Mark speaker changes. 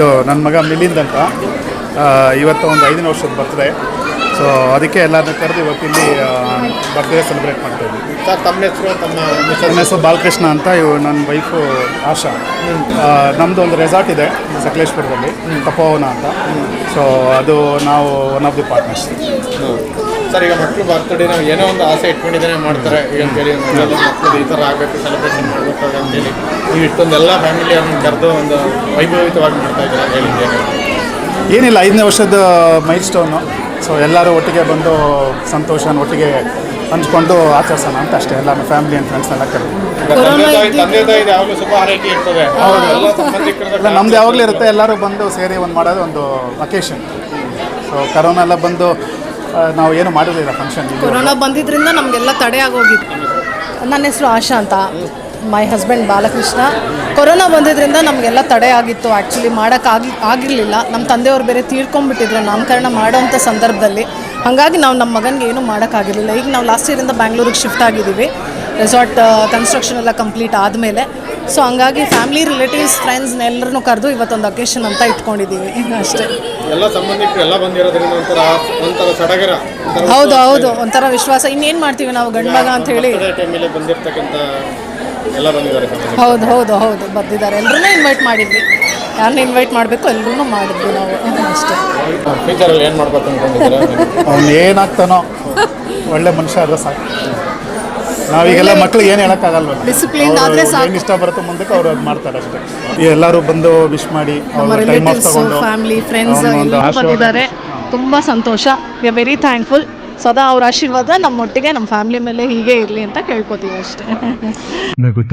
Speaker 1: ಇದು ನನ್ನ ಮಗ ಮಿಲಿಂದ್ ಅಂತ. ಇವತ್ತು ಒಂದು ಐದನೇ ವರ್ಷದ ಬರ್ತ್ಡೇ ಸೊ ಅದಕ್ಕೆ ಎಲ್ಲರನ್ನೂ ಕರೆದು ಇವತ್ತು ಇಲ್ಲಿ ಬರ್ತ್ಡೇ ಸೆಲೆಬ್ರೇಟ್ ಮಾಡ್ತಾ ಇದ್ವಿ.
Speaker 2: ಸರ್ ತಮ್ಮ ಹೆಸರು ತಮ್ಮ
Speaker 1: ನನ್ನ ಹೆಸರು ಬಾಲಕೃಷ್ಣ ಅಂತ ಇವು ನನ್ನ ವೈಫು ಆಶಾ. ನಮ್ಮದು ಒಂದು ರೆಸಾರ್ಟ್ ಇದೆ ಸಕಲೇಶ್ಪುರದಲ್ಲಿ ತಪೋವನ ಅಂತ. ಸೊ ಅದು ನಾವು one of the partners
Speaker 2: sir ಈಗ ಮಕ್ಕಳು ಬರ್ತಡೇ ನಾವು ಏನೋ ಒಂದು ಆಸೆ ಇಟ್ಕೊಂಡಿದ್ದೇನೆ ಮಾಡ್ತಾರೆ. ಈಗ ಅಂತೇಳಿ ಮಕ್ಕಳು ಮಕ್ಕಳು ಈ ಥರ ಆಗಬೇಕು ಸೆಲೆಬ್ರೇಷನ್ ಮಾಡಬೇಕು ಅಂತೇಳಿ ನೀವು ಇಷ್ಟೊಂದು ಎಲ್ಲ ಫ್ಯಾಮಿಲಿ ಅವ್ರನ್ನ ಕರೆದು ಒಂದು ವೈಭವಿತವಾಗಿ ಮಾಡ್ತಾ ಇದ್ದೀರಾ ಹೇಳಿದ್ದೇನೆ
Speaker 1: ಏನಿಲ್ಲ ಐದನೇ ವರ್ಷದ ಮೈಲ್ ಸ್ಟೋನು ಸೊ ಎಲ್ಲರೂ ಒಟ್ಟಿಗೆ ಬಂದು ಸಂತೋಷನ ಒಟ್ಟಿಗೆ ಹಂಚ್ಕೊಂಡು ಆಚರಿಸೋಣ ಅಂತ ಅಷ್ಟೇ. ಎಲ್ಲ ಫ್ಯಾಮಿಲಿ ಆ್ಯಂಡ್ ಫ್ರೆಂಡ್ಸ್ನೆಲ್ಲ ಕರೆದು ನಮ್ದು ಯಾವಾಗಲೂ ಇರುತ್ತೆ ಎಲ್ಲರೂ ಬಂದು ಸೇರಿ ಒಂದು ಮಾಡೋದು ಒಂದು ಅಕೇಶನ್ ಸೊ ಕರೋನಾ ಎಲ್ಲ ಬಂದು ನಾವು ಏನು ಮಾಡಿರಲಿಲ್ಲ ಫಂಕ್ಷನ್
Speaker 3: ಕೊರೋನಾ ಬಂದಿದ್ದರಿಂದ ನಮಗೆಲ್ಲ ತಡೆ ಆಗೋಗಿತ್ತು ನನ್ನ ಹೆಸರು ಆಶಾ ಅಂತ. My husband Balakrishna. ಕೊರೋನಾ ಬಂದಿದ್ದರಿಂದ ನಮಗೆಲ್ಲ ತಡೆ ಆಗಿತ್ತು. ಆ್ಯಕ್ಚುಲಿ ಮಾಡೋಕ್ಕಾಗಿ ಆಗಿರಲಿಲ್ಲ. ನಮ್ಮ ತಂದೆಯವರು ಬೇರೆ ತೀರ್ಕೊಂಡ್ಬಿಟ್ಟಿದ್ರು. ನಾಮಕರಣ ಮಾಡೋವಂಥ ಸಂದರ್ಭದಲ್ಲಿ. ಹಾಗಾಗಿ ನಾವು ನಮ್ಮ ಮಗನಿಗೆ ಏನೂ ಮಾಡೋಕ್ಕಾಗಿರಲಿಲ್ಲ ಈಗ ನಾವು ಲಾಸ್ಟ್ ಇಯರಿಂದ ಬ್ಯಾಂಗ್ಳೂರಿಗೆ ಶಿಫ್ಟ್ ಆಗಿದ್ದೀವಿ. ರೆಸಾರ್ಟ್ ಕನ್ಸ್ಟ್ರಕ್ಷನ್ ಎಲ್ಲ ಕಂಪ್ಲೀಟ್ ಆದಮೇಲೆ. ಸೊ ಹಂಗಾಗಿ ಫ್ಯಾಮಿಲಿ ರಿಲೇಟಿವ್ಸ್ ಫ್ರೆಂಡ್ಸ್ನ ಎಲ್ಲರನ್ನೂ ಕರೆದು ಇವತ್ತೊಂದು ಅಕೇಶನ್ ಅಂತ ಇಟ್ಕೊಂಡಿದ್ದೀವಿ. ಅಷ್ಟೇ.
Speaker 2: ಎಲ್ಲ ಸಂಬಂಧಿಕರು ಎಲ್ಲ ಬಂದಿರೋದ್ರಿಂದ ಒಂಥರ ಒಂಥರ ಸಡಗರ
Speaker 3: ಹೌದು ಹೌದು ಒಂಥರ ವಿಶ್ವಾಸ. ಇನ್ನೇನು ಮಾಡ್ತೀವಿ ನಾವು ಗಂಡು ಮಗ ಅಂತ ಹೇಳಿ?
Speaker 2: ಟೈಮಲ್ಲಿ ಬಂದಿರ್ತಕ್ಕಂಥ ಎಲ್ಲ ಬಂದಿದ್ದಾರೆ
Speaker 3: ಹೌದು ಹೌದು ಹೌದು ಬರ್ತಿದ್ದಾರೆ ಎಲ್ಲರೂ ಇನ್ವೈಟ್ ಮಾಡಿದ್ವಿ. ಯಾರನ್ನ ಇನ್ವೈಟ್ ಮಾಡಬೇಕು ಎಲ್ಲರೂ ಮಾಡಿದ್ವಿ ನಾವು. ಅಷ್ಟೇ.
Speaker 2: ಫ್ಯೂಚರಲ್ಲಿ ಏನು ಮಾಡ್ಬೇಕು ಅನ್ಕೊಂಡಿದ್ದೀರಾ
Speaker 1: ಅವ್ನು ಏನಾಗ್ತಾನೋ ಒಳ್ಳೆ ಮನುಷ್ಯ ಅಲ್ಲ ಸಾಕು. ನಾವೀಗೆಲ್ಲ ಮಕ್ಳಿಗೆ ಏನು ಹೇಳೋಕ್ಕಾಗಲ್ವ
Speaker 3: ಡಿಸಿಪ್ಲಿನ್ ಆದ್ರೆ ಸಾಕು.
Speaker 1: ಏನು ಇಷ್ಟ ಬರುತ್ತೆ ಮುಂದಕ್ಕೆ ಅವ್ರು ಅದು ಮಾಡ್ತಾರೆ ಅಷ್ಟೇ. ಎಲ್ಲರೂ ಬಂದು ವಿಶ್ ಮಾಡಿ ಅವ್ರ ಟೈಮ್ ಆಫ್ ತಗೊಂಡು
Speaker 3: ಫ್ಯಾಮಿಲಿ ಫ್ರೆಂಡ್ಸ್
Speaker 1: ಒಂದು
Speaker 3: ಬಂದಿದ್ದಾರೆ. ತುಂಬ ಸಂತೋಷ. ವಿ ಆರ್ ವೆರಿ ಥ್ಯಾಂಕ್ಫುಲ್ ಸದಾ ಅವ್ರ ಆಶೀರ್ವಾದ ನಮ್ಮೊಟ್ಟಿಗೆ ನಮ್ಮ ಫ್ಯಾಮಿಲಿ ಮೇಲೆ ಹೀಗೆ ಇರಲಿ ಅಂತ ಕೇಳ್ಕೊತೀವಿ ಅಷ್ಟೇ.
Speaker 4: ನಗುತ್ತ?